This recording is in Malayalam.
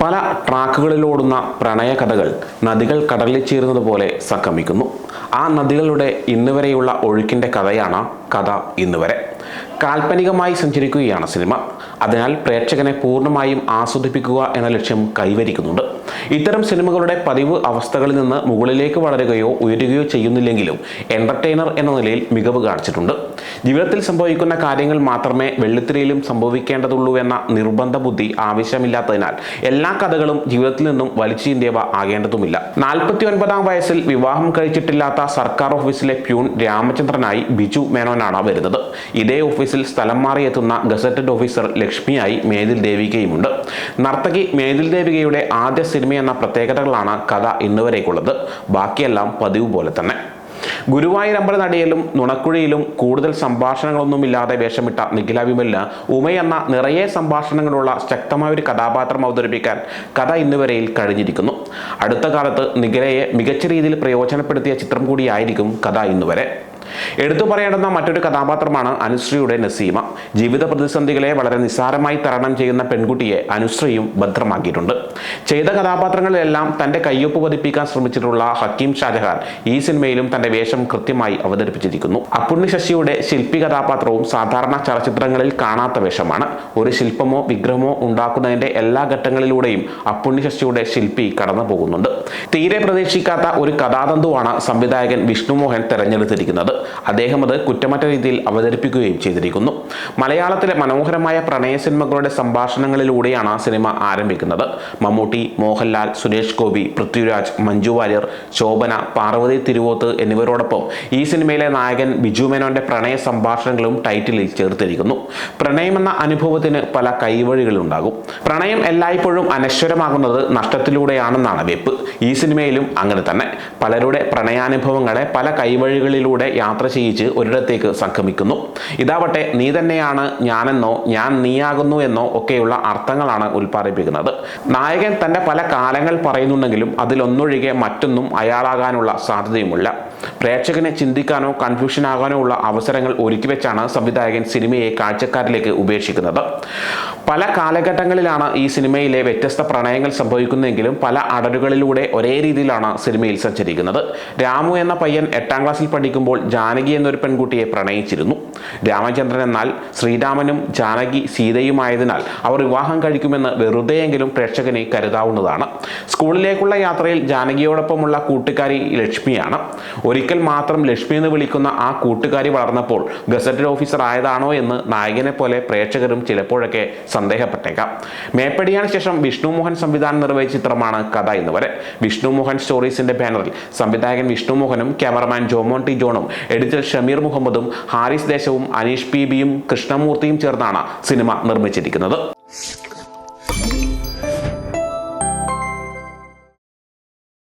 പല ട്രാക്കുകളിലോടുന്ന പ്രണയ കഥകൾ നദികൾ കടലിൽ ചേരുന്നത് പോലെ സംഗമിക്കുന്നു. ആ നദികളുടെ ഇന്നുവരെയുള്ള ഒഴുക്കിന്റെ കഥയാണ് കഥ ഇന്നുവരെ. കാൽപ്പനികമായി സഞ്ചരിക്കുകയാണ് സിനിമ. അതിനാൽ പ്രേക്ഷകനെ പൂർണമായും ആസ്വദിപ്പിക്കുക എന്ന ലക്ഷ്യം കൈവരിക്കുന്നുണ്ട്. ഇത്തരം സിനിമകളുടെ പതിവ് അവസ്ഥകളിൽ നിന്ന് മുകളിലേക്ക് വളരുകയോ ഉയരുകയോ ചെയ്യുന്നില്ലെങ്കിലും എന്റർടൈനർ എന്ന നിലയിൽ മികവ് കാണിച്ചിട്ടുണ്ട്. ജീവിതത്തിൽ സംഭവിക്കുന്ന കാര്യങ്ങൾ മാത്രമേ വെള്ളിത്തിരയിലും സംഭവിക്കേണ്ടതുള്ളൂ എന്ന നിർബന്ധ ബുദ്ധി ആവശ്യമില്ലാത്തതിനാൽ എല്ലാ കഥകളും ജീവിതത്തിൽ നിന്നും വലിച്ചീന്ത്യവ ആകേണ്ടതുമില്ല. നാൽപ്പത്തി ഒൻപതാം വയസ്സിൽ വിവാഹം കഴിച്ചിട്ടില്ലാത്ത സർക്കാർ ഓഫീസിലെ പ്യൂൺ രാമചന്ദ്രനായി ബിജു മേനോനാണ് വരുന്നത്. ഇതേ ഓഫീസിൽ സ്ഥലം മാറിയെത്തുന്ന ഗസറ്റഡ് ഓഫീസർ ലക്ഷ്മിയായി മേതിൽ ദേവികയുമുണ്ട്. നർത്തകി മേതിൽ ദേവികയുടെ ആദ്യ സിനിമ എന്ന പ്രത്യേകതകളാണ് കഥ ഇന്നുവരേക്കുള്ളത്. ബാക്കിയെല്ലാം പതിവ് പോലെ തന്നെ. ഗുരുവായൂർ അമ്പലനടയിലും നുണക്കുഴിയിലും കൂടുതൽ സംഭാഷണങ്ങളൊന്നുമില്ലാതെ വേഷമിട്ട നിഖില വിമലിന് എന്ന നിറയെ സംഭാഷണങ്ങളുള്ള ശക്തമായ ഒരു കഥാപാത്രം അവതരിപ്പിക്കാൻ കഥ ഇന്നുവരെയിൽ കഴിഞ്ഞിരിക്കുന്നു. അടുത്ത കാലത്ത് നിഖിലയെ മികച്ച രീതിയിൽ പ്രയോജനപ്പെടുത്തിയ ചിത്രം കൂടിയായിരിക്കും കഥ ഇന്നുവരെ. എടുത്തു പറയേണ്ടുന്ന മറ്റൊരു കഥാപാത്രമാണ് അനുശ്രീയുടെ നസീമ. ജീവിത പ്രതിസന്ധികളെ വളരെ നിസ്സാരമായി തരണം ചെയ്യുന്ന പെൺകുട്ടിയെ അനുശ്രീയും ഭദ്രമാക്കിയിട്ടുണ്ട്. ചെയ്ത കഥാപാത്രങ്ങളിലെല്ലാം തന്റെ കയ്യൊപ്പ് പതിപ്പിക്കാൻ ശ്രമിച്ചിട്ടുള്ള ഹക്കീം ഷാജഹാൻ ഈ സിനിമയിലും തന്റെ വേഷം കൃത്യമായി അവതരിപ്പിച്ചിരിക്കുന്നു. അപ്പുണ്ണി ശശിയുടെ ശില്പി കഥാപാത്രവും സാധാരണ ചലച്ചിത്രങ്ങളിൽ കാണാത്ത വേഷമാണ്. ഒരു ശില്പമോ വിഗ്രഹമോ ഉണ്ടാക്കുന്നതിന്റെ എല്ലാ ഘട്ടങ്ങളിലൂടെയും അപ്പുണ്ണി ശശിയുടെ ശില്പി കടന്നു പോകുന്നുണ്ട്. തീരെ പ്രതീക്ഷിക്കാത്ത ഒരു കഥാതന്തുവാണ് സംവിധായകൻ വിഷ്ണുമോഹൻ തെരഞ്ഞെടുത്തിരിക്കുന്നത്. അദ്ദേഹം അത് കുറ്റമറ്റ രീതിയിൽ അവതരിപ്പിക്കുകയും ചെയ്തിരിക്കുന്നു. മലയാളത്തിലെ മനോഹരമായ പ്രണയ സിനിമകളുടെ സംഭാഷണങ്ങളിലൂടെയാണ് ആ സിനിമ ആരംഭിക്കുന്നത്. മമ്മൂട്ടി മോഹൻലാൽ സുരേഷ് ഗോപി പൃഥ്വിരാജ് മഞ്ജു വാര്യർ ശോഭന പാർവതി തിരുവോത്ത് എന്നിവരോടൊപ്പം ഈ സിനിമയിലെ നായകൻ ബിജു മേനോന്റെ പ്രണയ സംഭാഷണങ്ങളും ടൈറ്റിലിൽ ചേർത്തിരിക്കുന്നു. പ്രണയമെന്ന അനുഭവത്തിന് പല കൈവഴികളുണ്ടാകും. പ്രണയം എല്ലായ്പ്പോഴും അനശ്വരമാകുന്നത് നഷ്ടത്തിലൂടെയാണെന്നാണ് വെപ്പ്. ഈ സിനിമയിലും അങ്ങനെ തന്നെ. പലരുടെ പ്രണയാനുഭവങ്ങളെ പല കൈവഴികളിലൂടെ യാത്ര ചെയ്യിച്ച് ഒരിടത്തേക്ക് സംഗമിക്കുന്നു. ഇതാവട്ടെ നീ തന്നെയാണ് ഞാനെന്നോ ഞാൻ നീയാകുന്നു എന്നോ ഒക്കെയുള്ള അർത്ഥങ്ങളാണ് ഉൽപ്പാദിപ്പിക്കുന്നത്. നായകൻ തന്റെ പല കാലങ്ങൾ പറയുന്നുണ്ടെങ്കിലും അതിലൊന്നൊഴികെ മറ്റൊന്നും അയാളാകാനുള്ള സാധ്യതയുമില്ല. പ്രേക്ഷകനെ ചിന്തിക്കാനോ കൺഫ്യൂഷൻ ആകാനോ ഉള്ള അവസരങ്ങൾ ഒരുക്കി വെച്ചാണ് സംവിധായകൻ സിനിമയെ കാഴ്ചക്കാരിലേക്ക് ഉപേക്ഷിക്കുന്നത്. പല കാലഘട്ടങ്ങളിലാണ് ഈ സിനിമയിലെ വ്യത്യസ്ത പ്രണയങ്ങൾ സംഭവിക്കുന്നതെങ്കിലും പല അടരുകളിലൂടെ ഒരേ രീതിയിലാണ് സിനിമയിൽ സഞ്ചരിക്കുന്നത്. രാമു എന്ന പയ്യൻ എട്ടാം ക്ലാസ്സിൽ പഠിക്കുമ്പോൾ ജാനകി എന്നൊരു പെൺകുട്ടിയെ പ്രണയിച്ചിരുന്നു. രാമചന്ദ്രൻ എന്നാൽ ശ്രീരാമനും ജാനകി സീതയുമായതിനാൽ അവർ വിവാഹം കഴിക്കുമെന്ന് വെറുതെയെങ്കിലും പ്രേക്ഷകനെ കരുതാവുന്നതാണ്. സ്കൂളിലേക്കുള്ള യാത്രയിൽ ജാനകിയോടൊപ്പമുള്ള കൂട്ടുകാരി ലക്ഷ്മിയാണ്. ഒരിക്കൽ മാത്രം ലക്ഷ്മി എന്ന് വിളിക്കുന്ന ആ കൂട്ടുകാരി വളർന്നപ്പോൾ ഗസറ്റഡ് ഓഫീസർ ആയതാണോ എന്ന് നായകനെ പോലെ പ്രേക്ഷകരും ചിലപ്പോഴൊക്കെ സന്ദേഹപ്പെട്ടേക്കാം. മേപ്പടിയാണ് ശേഷം വിഷ്ണു മോഹൻ സംവിധാനം നിർവഹിച്ച ചിത്രമാണ് കഥ എന്ന് വരെ. വിഷ്ണു മോഹൻ സ്റ്റോറീസിന്റെ ബാനറിൽ സംവിധായകൻ വിഷ്ണു മോഹനും ക്യാമറമാൻ ജോമോൺ ടി ജോണും എഡിറ്റർ ഷമീർ മുഹമ്മദും ഹാരിസ് ദേശവും അനീഷ് പി ബിയും കൃഷ്ണമൂർത്തിയും ചേർന്നാണ് സിനിമ നിർമ്മിച്ചിരിക്കുന്നത്.